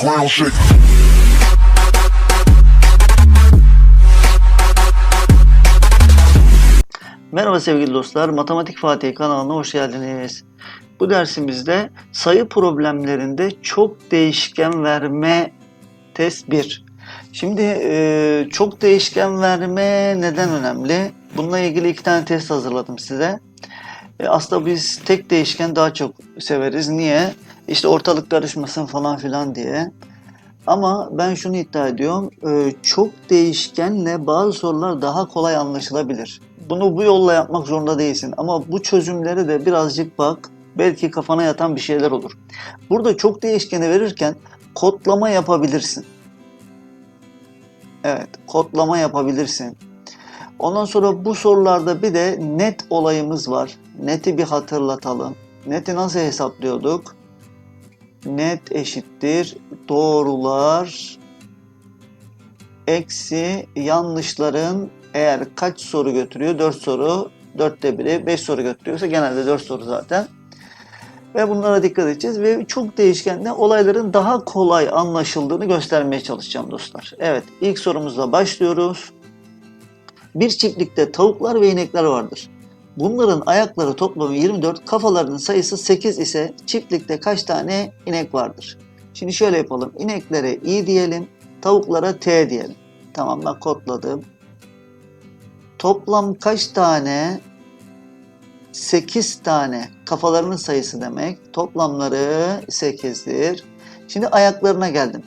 ground shake. Merhaba sevgili dostlar, Matematik Fatih kanalına hoş geldiniz. Bu dersimizde sayı problemlerinde çok değişken verme test 1. Şimdi e, çok değişken verme neden önemli? Bununla ilgili iki tane test hazırladım size. E, aslında biz tek değişken daha çok severiz. Niye? İşte ortalık karışmasın falan filan diye. Ama ben şunu iddia ediyorum. e, Çok değişkenle bazı sorular daha kolay anlaşılabilir. Bunu bu yolla yapmak zorunda değilsin. Ama bu çözümleri de birazcık bak. Belki kafana yatan bir şeyler olur. Burada çok değişkeni verirken kodlama yapabilirsin. Evet, kodlama yapabilirsin. Ondan sonra bu sorularda bir de net olayımız var. Net'i bir hatırlatalım. Net'i nasıl hesaplıyorduk? Net eşittir doğrular eksi yanlışların eğer kaç soru götürüyor? 4 soru. 4'te biri 5 soru götürüyorsa genelde 4 soru zaten. Ve bunlara dikkat edeceğiz ve çok değişkenle olayların daha kolay anlaşıldığını göstermeye çalışacağım dostlar. Evet ilk sorumuzla başlıyoruz. Bir çiftlikte tavuklar ve inekler vardır. Bunların ayakları toplamı 24, kafalarının sayısı 8 ise çiftlikte kaç tane inek vardır? Şimdi şöyle yapalım. İneklere i diyelim, tavuklara t diyelim. Tamam ben kodladım. Toplam kaç tane? 8 tane kafalarının sayısı demek. Toplamları 8'dir. Şimdi ayaklarına geldim.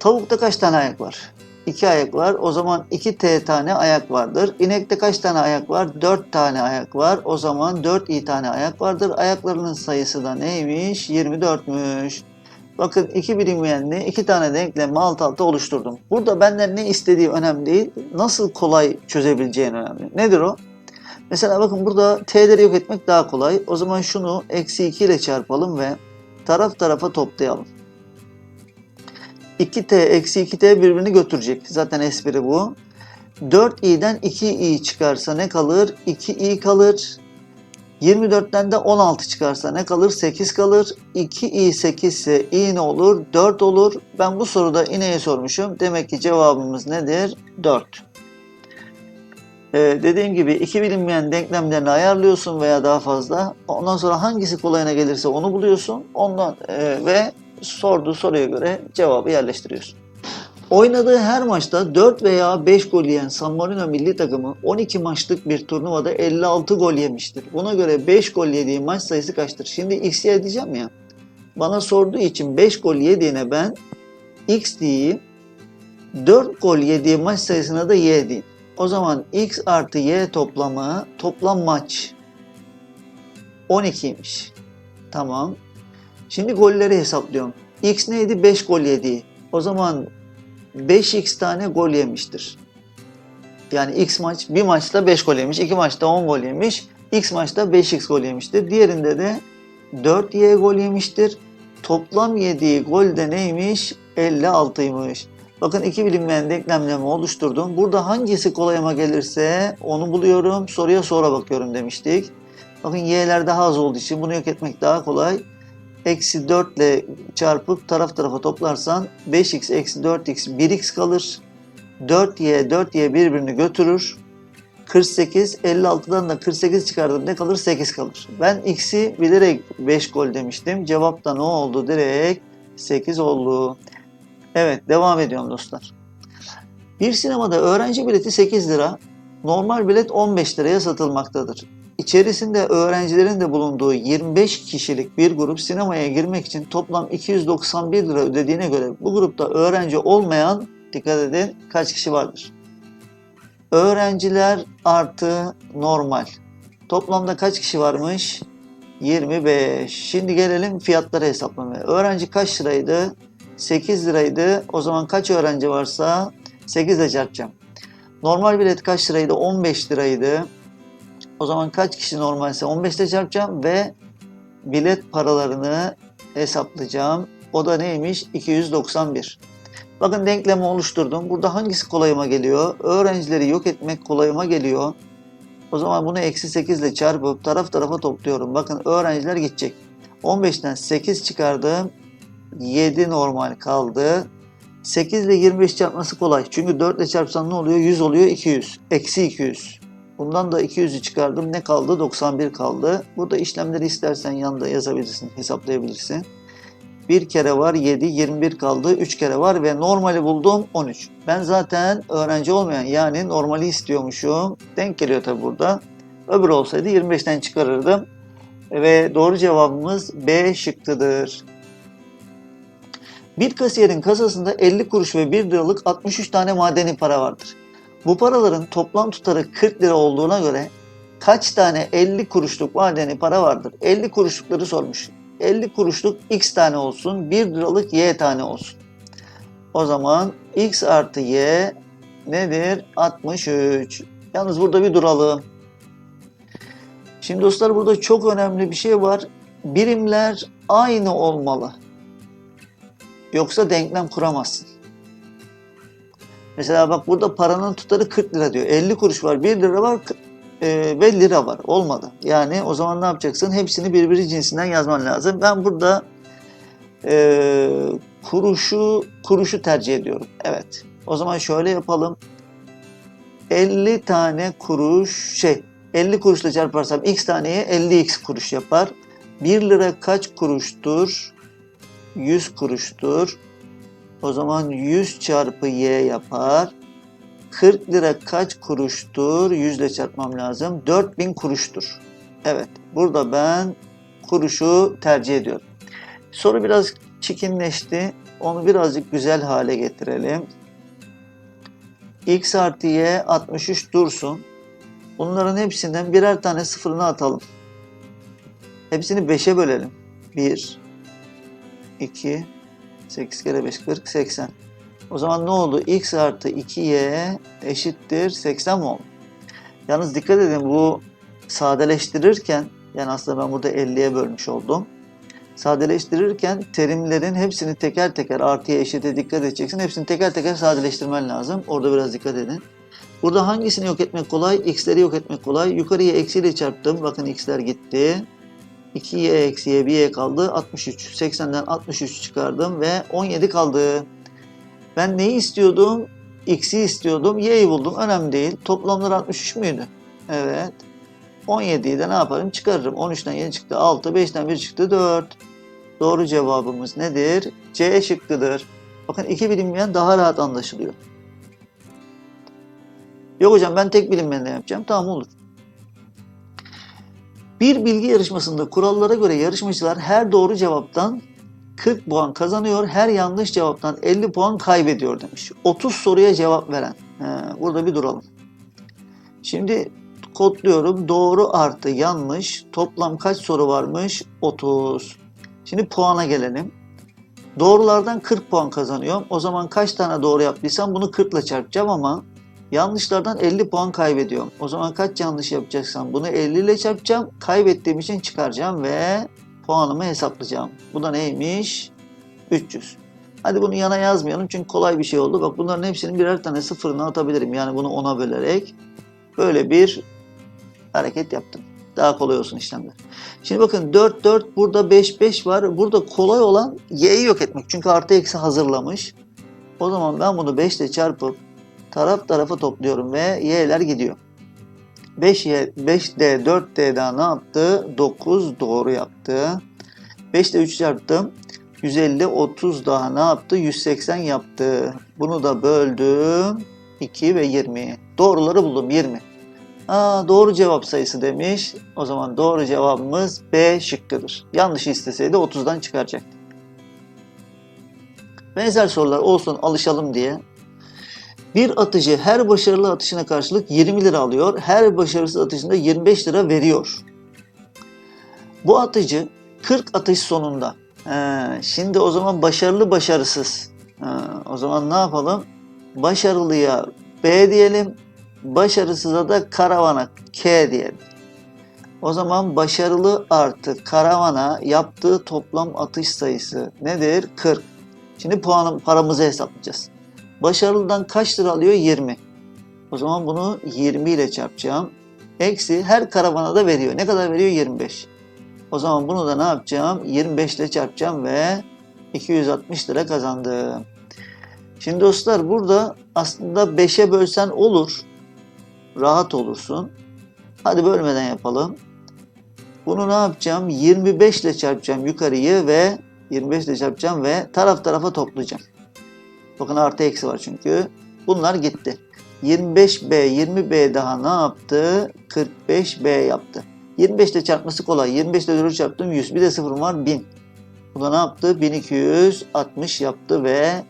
Tavukta kaç tane ayak var? 2 ayak var. O zaman 2 T tane ayak vardır. İnekte kaç tane ayak var? 4 tane ayak var. O zaman 4 i tane ayak vardır. Ayaklarının sayısı da neymiş? 24'müş. Bakın iki bilinmeyenli iki tane denklemi alt alta oluşturdum. Burada benden ne istediği önemli değil. Nasıl kolay çözebileceğin önemli. Nedir o? Mesela bakın burada t'leri yok etmek daha kolay. O zaman şunu eksi 2 ile çarpalım ve taraf tarafa toplayalım. 2t eksi 2t birbirini götürecek. Zaten espri bu. 4i'den 2i çıkarsa ne kalır? 2i kalır. 24'ten de 16 çıkarsa ne kalır? 8 kalır. 2i 8 ise i ne olur? 4 olur. Ben bu soruda ineği sormuşum. Demek ki cevabımız nedir? 4. Ee, dediğim gibi iki bilinmeyen denklemlerini ayarlıyorsun veya daha fazla. Ondan sonra hangisi kolayına gelirse onu buluyorsun. Ondan e, ve sorduğu soruya göre cevabı yerleştiriyorsun. Oynadığı her maçta 4 veya 5 gol yiyen San Marino milli takımı 12 maçlık bir turnuvada 56 gol yemiştir. Buna göre 5 gol yediği maç sayısı kaçtır? Şimdi x'ye diyeceğim ya. Bana sorduğu için 5 gol yediğine ben x diyeyim. 4 gol yediği maç sayısına da y diyeyim. O zaman x artı y toplamı toplam maç 12'ymiş. Tamam. Şimdi golleri hesaplıyorum. X neydi? 5 gol yedi. O zaman 5x tane gol yemiştir. Yani x maç bir maçta 5 gol yemiş, iki maçta 10 gol yemiş. X maçta 5x gol yemiştir. Diğerinde de 4y gol yemiştir. Toplam yediği gol de neymiş? 56'ymış. Bakın iki bilinmeyen denklemlemi oluşturdum. Burada hangisi kolayıma gelirse onu buluyorum. Soruya sonra bakıyorum demiştik. Bakın y'ler daha az olduğu için bunu yok etmek daha kolay. Eksi 4 ile çarpıp taraf tarafa toplarsan 5x eksi 4x 1x kalır. 4y 4y birbirini götürür. 48 56'dan da 48 çıkardım ne kalır 8 kalır. Ben x'i bilerek 5 gol demiştim. Cevap da ne oldu direkt 8 oldu. Evet devam ediyorum dostlar. Bir sinemada öğrenci bileti 8 lira, normal bilet 15 liraya satılmaktadır. İçerisinde öğrencilerin de bulunduğu 25 kişilik bir grup sinemaya girmek için toplam 291 lira ödediğine göre bu grupta öğrenci olmayan dikkat edin kaç kişi vardır? Öğrenciler artı normal. Toplamda kaç kişi varmış? 25. Şimdi gelelim fiyatları hesaplamaya. Öğrenci kaç liraydı? 8 liraydı. O zaman kaç öğrenci varsa 8 ile çarpacağım. Normal bilet kaç liraydı? 15 liraydı. O zaman kaç kişi normalse 15 ile çarpacağım ve bilet paralarını hesaplayacağım. O da neymiş? 291. Bakın denklemi oluşturdum. Burada hangisi kolayıma geliyor? Öğrencileri yok etmek kolayıma geliyor. O zaman bunu eksi 8 ile çarpıp taraf tarafa topluyorum. Bakın öğrenciler gidecek. 15'ten 8 çıkardım. 7 normal kaldı. 8 ile 25 çarpması kolay. Çünkü 4 ile çarpsan ne oluyor? 100 oluyor 200. Eksi 200. Bundan da 200'ü çıkardım. Ne kaldı? 91 kaldı. Burada işlemleri istersen yanında yazabilirsin, hesaplayabilirsin. Bir kere var 7, 21 kaldı. 3 kere var ve normali buldum 13. Ben zaten öğrenci olmayan yani normali istiyormuşum. Denk geliyor tabi burada. Öbür olsaydı 25'ten çıkarırdım. Ve doğru cevabımız B şıkkıdır. Bir kasiyerin kasasında 50 kuruş ve 1 liralık 63 tane madeni para vardır. Bu paraların toplam tutarı 40 lira olduğuna göre kaç tane 50 kuruşluk madeni para vardır? 50 kuruşlukları sormuş. 50 kuruşluk x tane olsun, 1 liralık y tane olsun. O zaman x artı y nedir? 63. Yalnız burada bir duralım. Şimdi dostlar burada çok önemli bir şey var. Birimler aynı olmalı. Yoksa denklem kuramazsın. Mesela bak burada paranın tutarı 40 lira diyor. 50 kuruş var, 1 lira var e, ve lira var. Olmadı. Yani o zaman ne yapacaksın? Hepsini birbiri cinsinden yazman lazım. Ben burada e, kuruşu kuruşu tercih ediyorum. Evet. O zaman şöyle yapalım. 50 tane kuruş şey 50 kuruşla çarparsam x taneye 50x kuruş yapar. 1 lira kaç kuruştur? 100 kuruştur. O zaman 100 çarpı y yapar. 40 lira kaç kuruştur? 100 ile çarpmam lazım. 4000 kuruştur. Evet, burada ben kuruşu tercih ediyorum. Soru biraz çikinleşti. Onu birazcık güzel hale getirelim. x artı y 63 dursun. Bunların hepsinden birer tane sıfırını atalım. Hepsini 5'e bölelim. 1, 2, 8 kere 5, 40, 80. O zaman ne oldu? x artı 2y eşittir 80 mi oldu? Yalnız dikkat edin bu sadeleştirirken, yani aslında ben burada 50'ye bölmüş oldum. Sadeleştirirken terimlerin hepsini teker teker artıya eşite dikkat edeceksin. Hepsini teker teker sadeleştirmen lazım. Orada biraz dikkat edin. Burada hangisini yok etmek kolay? X'leri yok etmek kolay. Yukarıya eksiyle çarptım. Bakın x'ler gitti. 2y eksi y bir y kaldı. 63. 80'den 63 çıkardım ve 17 kaldı. Ben neyi istiyordum? X'i istiyordum. Y'yi buldum. Önemli değil. Toplamları 63 müydü? Evet. 17'yi de ne yaparım? Çıkarırım. 13'ten 7 çıktı 6. 5'ten 1 çıktı 4. Doğru cevabımız nedir? C şıkkıdır. Bakın iki bilinmeyen daha rahat anlaşılıyor. Yok hocam ben tek bilinmeyenle yapacağım. Tamam olur. Bir bilgi yarışmasında kurallara göre yarışmacılar her doğru cevaptan 40 puan kazanıyor, her yanlış cevaptan 50 puan kaybediyor demiş. 30 soruya cevap veren. He, burada bir duralım. Şimdi kodluyorum. Doğru artı yanlış. Toplam kaç soru varmış? 30. Şimdi puana gelelim. Doğrulardan 40 puan kazanıyorum. O zaman kaç tane doğru yaptıysam bunu 40 ile çarpacağım ama yanlışlardan 50 puan kaybediyorum. O zaman kaç yanlış yapacaksam bunu 50 ile çarpacağım. Kaybettiğim için çıkaracağım ve puanımı hesaplayacağım. Bu da neymiş? 300. Hadi bunu yana yazmayalım çünkü kolay bir şey oldu. Bak bunların hepsinin birer tane sıfırını atabilirim. Yani bunu 10'a bölerek böyle bir hareket yaptım. Daha kolay olsun işlemler. Şimdi bakın 4 4 burada 5 5 var. Burada kolay olan y'yi yok etmek. Çünkü artı eksi hazırlamış. O zaman ben bunu 5 ile çarpıp taraf tarafa topluyorum ve y'ler gidiyor. 5y 5d 4d daha ne yaptı? 9 doğru yaptı. 5 ile 3 çarptım. 150 30 daha ne yaptı? 180 yaptı. Bunu da böldüm. 2 ve 20. Doğruları buldum 20. Aa, doğru cevap sayısı demiş. O zaman doğru cevabımız B şıkkıdır. Yanlış isteseydi 30'dan çıkaracaktı. Benzer sorular olsun alışalım diye. Bir atıcı her başarılı atışına karşılık 20 lira alıyor. Her başarısız atışında 25 lira veriyor. Bu atıcı 40 atış sonunda. He, şimdi o zaman başarılı başarısız. He, o zaman ne yapalım? Başarılıya B diyelim. Başarısıza da karavana K diyelim. O zaman başarılı artı karavana yaptığı toplam atış sayısı nedir? 40. Şimdi puanı, paramızı hesaplayacağız. Başarılıdan kaç lira alıyor? 20. O zaman bunu 20 ile çarpacağım. Eksi her karavana da veriyor. Ne kadar veriyor? 25. O zaman bunu da ne yapacağım? 25 ile çarpacağım ve 260 lira kazandım. Şimdi dostlar burada aslında 5'e bölsen olur. Rahat olursun. Hadi bölmeden yapalım. Bunu ne yapacağım? 25 ile çarpacağım yukarıyı ve 25 ile çarpacağım ve taraf tarafa toplayacağım. Bakın artı eksi var çünkü. Bunlar gitti. 25B, 20B daha ne yaptı? 45B yaptı. 25 ile çarpması kolay. 25 ile 4'ü çarptım 100. Bir de sıfırım var 1000. Bu da ne yaptı? 1260 yaptı ve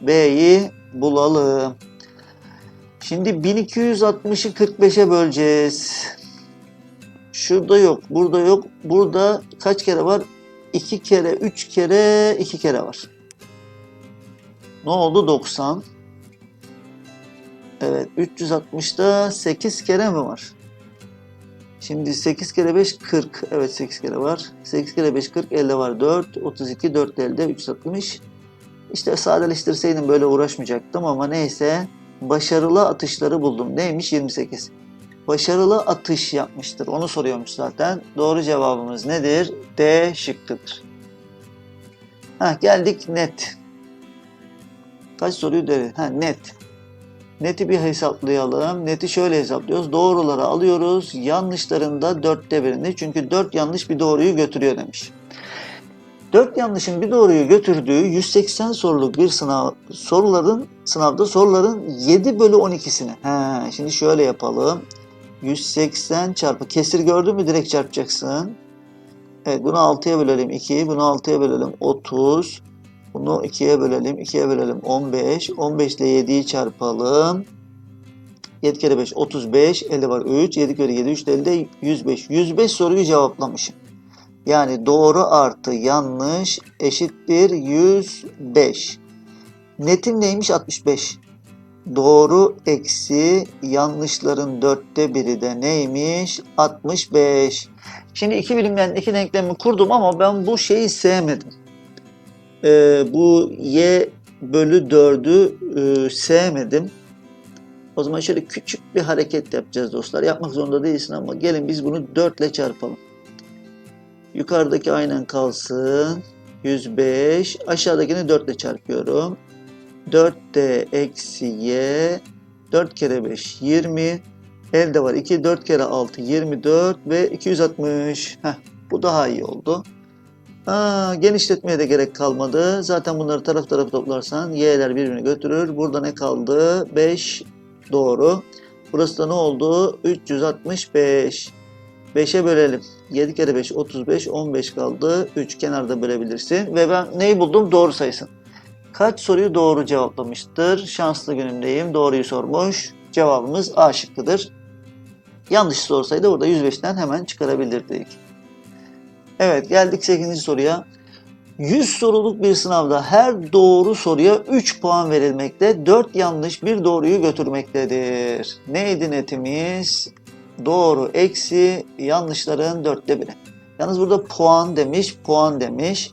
B'yi bulalım. Şimdi 1260'ı 45'e böleceğiz. Şurada yok, burada yok. Burada kaç kere var? 2 kere, 3 kere, 2 kere var. Ne oldu? 90. Evet, 360'da 8 kere mi var? Şimdi 8 kere 5 40. Evet 8 kere var. 8 kere 5 40 elde var 4. 32 4 elde 360. İşte sadeleştirseydim böyle uğraşmayacaktım ama neyse. Başarılı atışları buldum. Neymiş 28. Başarılı atış yapmıştır. Onu soruyormuş zaten. Doğru cevabımız nedir? D şıkkıdır. Ha geldik net. Kaç soruyu dedi? Ha net. Neti bir hesaplayalım. Neti şöyle hesaplıyoruz. Doğruları alıyoruz. Yanlışların da dörtte birini. Çünkü dört yanlış bir doğruyu götürüyor demiş. Dört yanlışın bir doğruyu götürdüğü 180 soruluk bir sınav soruların sınavda soruların 7 bölü 12'sini. He, şimdi şöyle yapalım. 180 çarpı kesir gördün mü direkt çarpacaksın. Evet bunu 6'ya bölelim 2, bunu 6'ya bölelim 30. Bunu 2'ye bölelim. 2'ye bölelim 15. 15 ile 7'yi çarpalım. 7 kere 5 35. Elde var 3. 7 kere 7 3 elde 105. 105 soruyu cevaplamışım. Yani doğru artı yanlış eşittir 105. Netim neymiş? 65. Doğru eksi yanlışların dörtte biri de neymiş? 65. Şimdi iki bilimden iki denklemi kurdum ama ben bu şeyi sevmedim e, bu y bölü 4'ü e, sevmedim. O zaman şöyle küçük bir hareket yapacağız dostlar. Yapmak zorunda değilsin ama gelin biz bunu 4 ile çarpalım. Yukarıdaki aynen kalsın. 105. Aşağıdakini 4 ile çarpıyorum. 4d eksi y 4 kere 5 20 elde var 2 4 kere 6 24 ve 260 Heh, bu daha iyi oldu. Genişletmeye de gerek kalmadı. Zaten bunları taraf taraf toplarsan y'ler birbirini götürür. Burada ne kaldı? 5 doğru. Burası da ne oldu? 365. 5'e bölelim. 7 kere 5 35 15 kaldı. 3 kenarda bölebilirsin. Ve ben neyi buldum? Doğru sayısın. Kaç soruyu doğru cevaplamıştır? Şanslı günümdeyim. Doğruyu sormuş. Cevabımız A şıkkıdır. Yanlış sorsaydı burada 105'ten hemen çıkarabilirdik. Evet geldik 8. soruya. 100 soruluk bir sınavda her doğru soruya 3 puan verilmekte, 4 yanlış bir doğruyu götürmektedir. Neydi netimiz? Doğru eksi yanlışların dörtte biri. Yalnız burada puan demiş, puan demiş.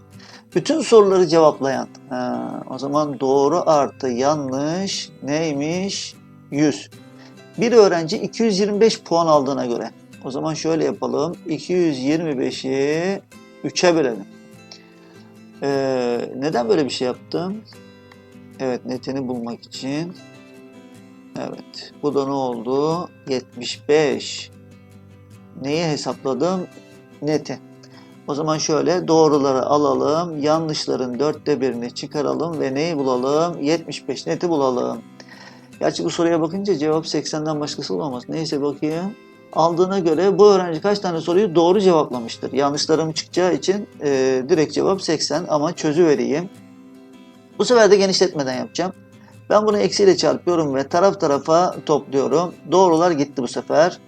Bütün soruları cevaplayan. Ha, o zaman doğru artı yanlış neymiş? 100. Bir öğrenci 225 puan aldığına göre o zaman şöyle yapalım. 225'i 3'e bölelim. Ee, neden böyle bir şey yaptım? Evet netini bulmak için. Evet. Bu da ne oldu? 75. Neyi hesapladım? Neti. O zaman şöyle doğruları alalım. Yanlışların dörtte birini çıkaralım ve neyi bulalım? 75 neti bulalım. Gerçi bu soruya bakınca cevap 80'den başkası olamaz. Neyse bakayım aldığına göre bu öğrenci kaç tane soruyu doğru cevaplamıştır? Yanlışlarım çıkacağı için e, direkt cevap 80 ama çözüvereyim. Bu sefer de genişletmeden yapacağım. Ben bunu eksiyle çarpıyorum ve taraf tarafa topluyorum. Doğrular gitti bu sefer.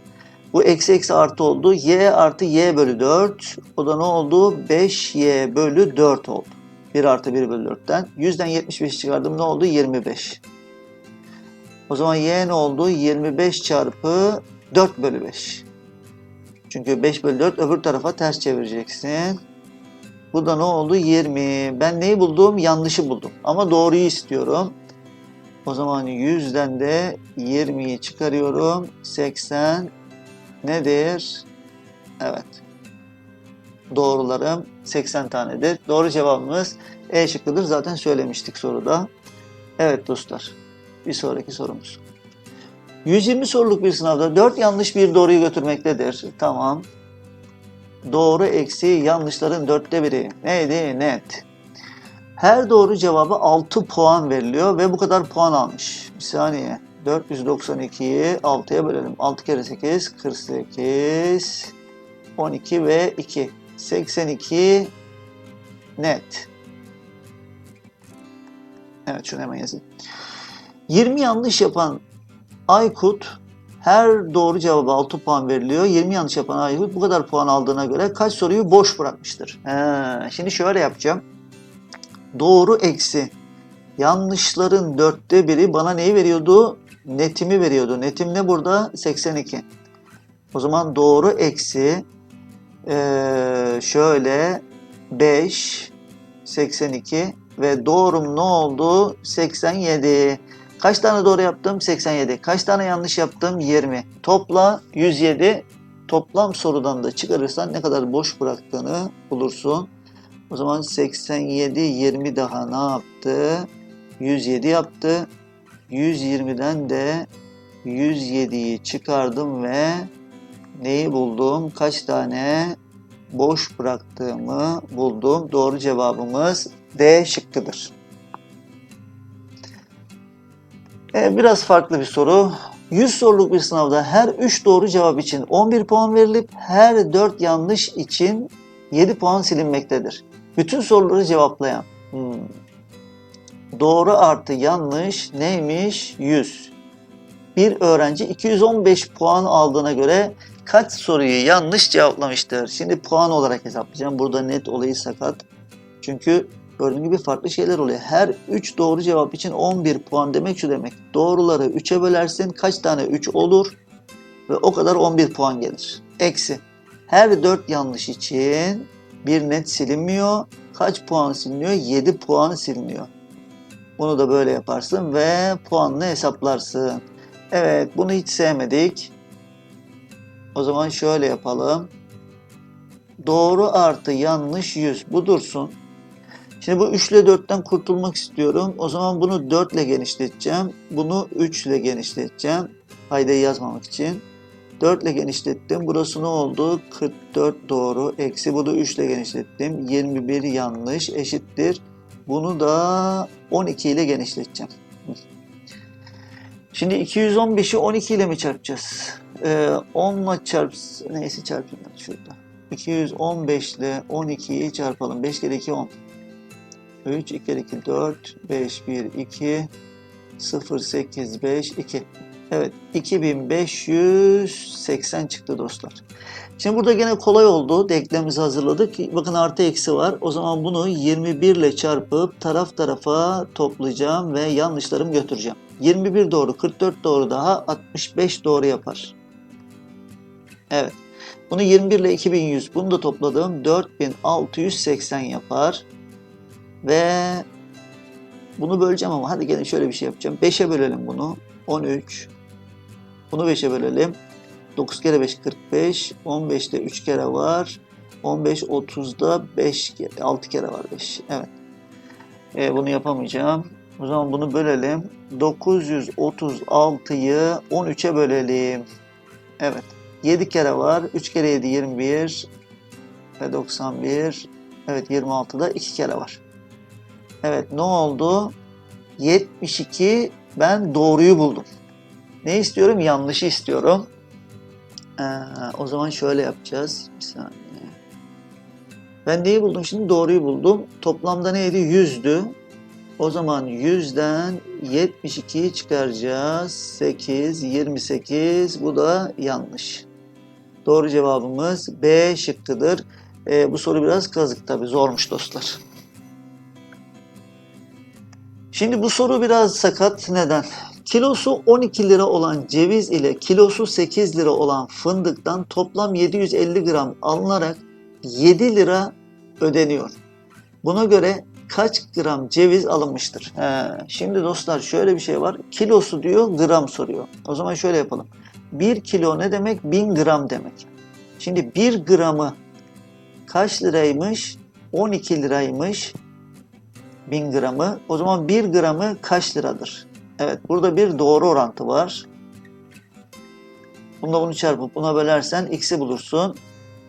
Bu eksi eksi artı oldu. Y artı Y bölü 4. O da ne oldu? 5Y bölü 4 oldu. 1 artı 1 bölü 4'ten. 100'den 75 çıkardım ne oldu? 25. O zaman Y ne oldu? 25 çarpı 4 bölü 5. Çünkü 5 bölü 4 öbür tarafa ters çevireceksin. Bu da ne oldu? 20. Ben neyi buldum? Yanlışı buldum. Ama doğruyu istiyorum. O zaman 100'den de 20'yi çıkarıyorum. 80 nedir? Evet. Doğrularım 80 tanedir. Doğru cevabımız E şıkkıdır zaten söylemiştik soruda. Evet dostlar. Bir sonraki sorumuz. 120 soruluk bir sınavda 4 yanlış bir doğruyu götürmektedir. Tamam. Doğru eksi yanlışların dörtte biri. Neydi? Net. Her doğru cevabı 6 puan veriliyor ve bu kadar puan almış. Bir saniye. 492'yi 6'ya bölelim. 6 kere 8, 48, 12 ve 2. 82 net. Evet şunu hemen yazayım. 20 yanlış yapan Aykut her doğru cevaba 6 puan veriliyor. 20 yanlış yapan Aykut bu kadar puan aldığına göre kaç soruyu boş bırakmıştır? He, şimdi şöyle yapacağım. Doğru eksi yanlışların dörtte biri bana neyi veriyordu? Netimi veriyordu. Netim ne burada? 82. O zaman doğru eksi ee, şöyle 5 82 ve doğrum ne oldu? 87. Kaç tane doğru yaptım? 87. Kaç tane yanlış yaptım? 20. Topla 107. Toplam sorudan da çıkarırsan ne kadar boş bıraktığını bulursun. O zaman 87 20 daha ne yaptı? 107 yaptı. 120'den de 107'yi çıkardım ve neyi buldum? Kaç tane boş bıraktığımı buldum. Doğru cevabımız D şıkkıdır. Ee, biraz farklı bir soru. 100 soruluk bir sınavda her 3 doğru cevap için 11 puan verilip her 4 yanlış için 7 puan silinmektedir. Bütün soruları cevaplayan. Hmm. Doğru artı yanlış neymiş? 100. Bir öğrenci 215 puan aldığına göre kaç soruyu yanlış cevaplamıştır? Şimdi puan olarak hesaplayacağım. Burada net olayı sakat. Çünkü gördüğün gibi farklı şeyler oluyor. Her 3 doğru cevap için 11 puan demek şu demek. Doğruları 3'e bölersin. Kaç tane 3 olur? Ve o kadar 11 puan gelir. Eksi. Her 4 yanlış için bir net silinmiyor. Kaç puan siliniyor? 7 puan siliniyor. Bunu da böyle yaparsın ve puanını hesaplarsın. Evet bunu hiç sevmedik. O zaman şöyle yapalım. Doğru artı yanlış 100. Bu dursun. Şimdi bu 3 ile 4'ten kurtulmak istiyorum. O zaman bunu 4 ile genişleteceğim. Bunu 3 ile genişleteceğim. Paydayı yazmamak için. 4 ile genişlettim. Burası ne oldu? 44 doğru. Eksi bunu 3 ile genişlettim. 21 yanlış eşittir. Bunu da 12 ile genişleteceğim. Şimdi 215'i 12 ile mi çarpacağız? Ee, 10 ile çarp... Neyse çarpayım şurada. 215 ile 12'yi çarpalım. 5 kere 2 10. 3, 2 kere 2 4, 5, 1, 2, 0, 8, 5, 2. Evet 2580 çıktı dostlar. Şimdi burada gene kolay oldu. Denklemimizi hazırladık. Bakın artı eksi var. O zaman bunu 21 ile çarpıp taraf tarafa toplayacağım ve yanlışlarımı götüreceğim. 21 doğru, 44 doğru daha 65 doğru yapar. Evet. Bunu 21 ile 2100 bunu da topladım. 4680 yapar. Ve bunu böleceğim ama hadi gelin şöyle bir şey yapacağım. 5'e bölelim bunu. 13. Bunu 5'e bölelim. 9 kere 5 45. 15'te 3 kere var. 15 30'da 5 kere 6 kere var 5. Evet. Ee, bunu yapamayacağım. O zaman bunu bölelim. 936'yı 13'e bölelim. Evet. 7 kere var. 3 kere 7 21 ve 91. Evet 26'da 2 kere var. Evet ne oldu? 72 ben doğruyu buldum. Ne istiyorum? Yanlışı istiyorum. Ee, o zaman şöyle yapacağız. Bir saniye. Ben neyi buldum? Şimdi doğruyu buldum. Toplamda neydi? 100'dü. O zaman 100'den 72'yi çıkaracağız. 8, 28. Bu da yanlış. Doğru cevabımız B şıkkıdır. Ee, bu soru biraz kazık tabi. Zormuş dostlar. Şimdi bu soru biraz sakat. Neden? Kilosu 12 lira olan ceviz ile kilosu 8 lira olan fındıktan toplam 750 gram alınarak 7 lira ödeniyor. Buna göre kaç gram ceviz alınmıştır? He, şimdi dostlar şöyle bir şey var. Kilosu diyor, gram soruyor. O zaman şöyle yapalım. 1 kilo ne demek? 1000 gram demek. Şimdi 1 gramı kaç liraymış? 12 liraymış. 1000 gramı. O zaman 1 gramı kaç liradır? Evet burada bir doğru orantı var. Bunda bunu çarpıp buna bölersen x'i bulursun.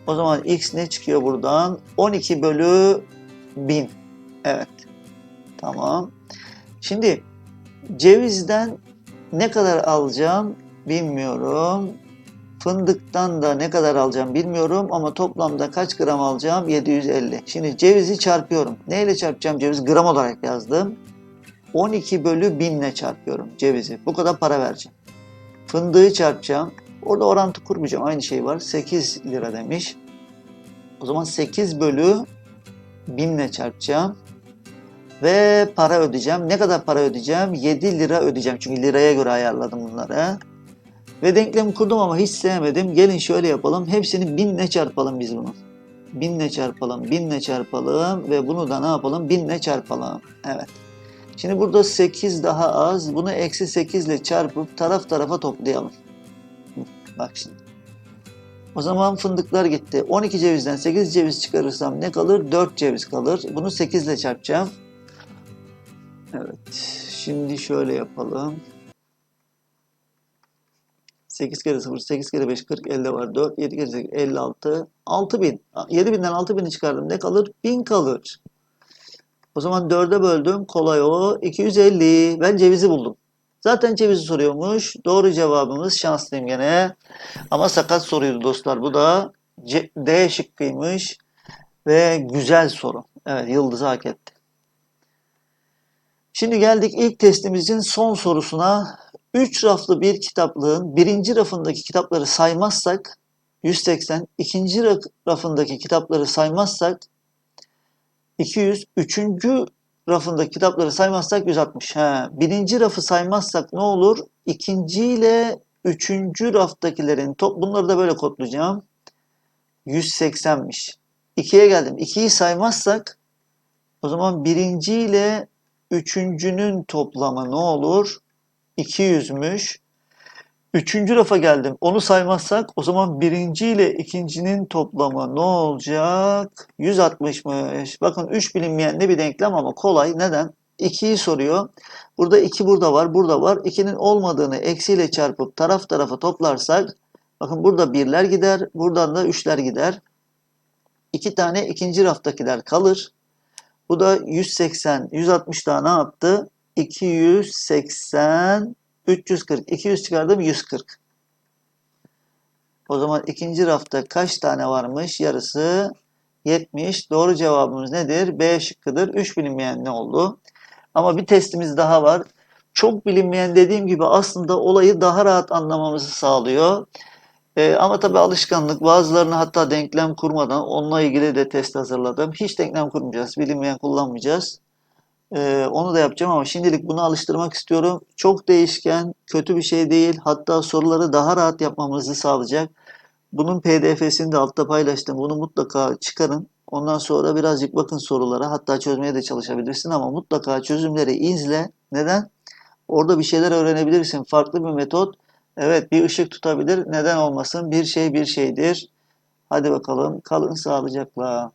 O zaman x ne çıkıyor buradan? 12 bölü 1000. Evet. Tamam. Şimdi cevizden ne kadar alacağım bilmiyorum. Fındıktan da ne kadar alacağım bilmiyorum ama toplamda kaç gram alacağım? 750. Şimdi cevizi çarpıyorum. Neyle çarpacağım ceviz? Gram olarak yazdım. 12 bölü 1000 ile çarpıyorum cevizi. Bu kadar para vereceğim. Fındığı çarpacağım. Orada orantı kurmayacağım. Aynı şey var. 8 lira demiş. O zaman 8 bölü 1000 ile çarpacağım. Ve para ödeyeceğim. Ne kadar para ödeyeceğim? 7 lira ödeyeceğim. Çünkü liraya göre ayarladım bunları. Ve denklemi kurdum ama hiç sevmedim. Gelin şöyle yapalım. Hepsini 1000 ile çarpalım biz bunu. 1000 ile çarpalım, 1000 ile çarpalım ve bunu da ne yapalım? 1000 ile çarpalım. Evet. Şimdi burada 8 daha az. Bunu eksi 8 ile çarpıp taraf tarafa toplayalım. Bak şimdi. O zaman fındıklar gitti. 12 cevizden 8 ceviz çıkarırsam ne kalır? 4 ceviz kalır. Bunu 8 ile çarpacağım. Evet. Şimdi şöyle yapalım. 8 kere 0, 8 kere 5, 40, elde var 4, 7 kere 8, 56, 6000. 7000'den 6000'i çıkardım. Ne kalır? 1000 kalır. O zaman 4'e böldüm. Kolay o. 250. Ben cevizi buldum. Zaten cevizi soruyormuş. Doğru cevabımız şanslıyım gene. Ama sakat soruydu dostlar. Bu da C- D şıkkıymış. Ve güzel soru. Evet yıldızı hak etti. Şimdi geldik ilk testimizin son sorusuna. 3 raflı bir kitaplığın birinci rafındaki kitapları saymazsak 180, ikinci ra- rafındaki kitapları saymazsak 200, üçüncü rafındaki kitapları saymazsak 160. He, birinci rafı saymazsak ne olur? İkinci ile üçüncü raftakilerin top bunları da böyle kodlayacağım. 180'miş. 2'ye geldim. 2'yi saymazsak o zaman birinci ile üçüncünün toplamı ne olur? 200'müş. Üçüncü rafa geldim. Onu saymazsak o zaman birinci ile ikincinin toplamı ne olacak? 160'mış. Bakın 3 bilinmeyenli bir denklem ama kolay. Neden? 2'yi soruyor. Burada 2 burada var, burada var. 2'nin olmadığını eksiyle çarpıp taraf tarafa toplarsak bakın burada birler gider, buradan da üçler gider. 2 tane ikinci raftakiler kalır. Bu da 180, 160 daha ne yaptı? 280, 340. 200 çıkardım 140. O zaman ikinci rafta kaç tane varmış? Yarısı 70. Doğru cevabımız nedir? B şıkkıdır. 3 bilinmeyen ne oldu? Ama bir testimiz daha var. Çok bilinmeyen dediğim gibi aslında olayı daha rahat anlamamızı sağlıyor. Ee, ama tabii alışkanlık. Bazılarını hatta denklem kurmadan onunla ilgili de test hazırladım. Hiç denklem kurmayacağız. Bilinmeyen kullanmayacağız. Ee, onu da yapacağım ama şimdilik bunu alıştırmak istiyorum. Çok değişken, kötü bir şey değil. Hatta soruları daha rahat yapmamızı sağlayacak. Bunun PDF'sini de altta paylaştım. Bunu mutlaka çıkarın. Ondan sonra birazcık bakın sorulara. Hatta çözmeye de çalışabilirsin ama mutlaka çözümleri izle. Neden? Orada bir şeyler öğrenebilirsin. Farklı bir metot. Evet bir ışık tutabilir. Neden olmasın? Bir şey bir şeydir. Hadi bakalım. Kalın sağlıcakla.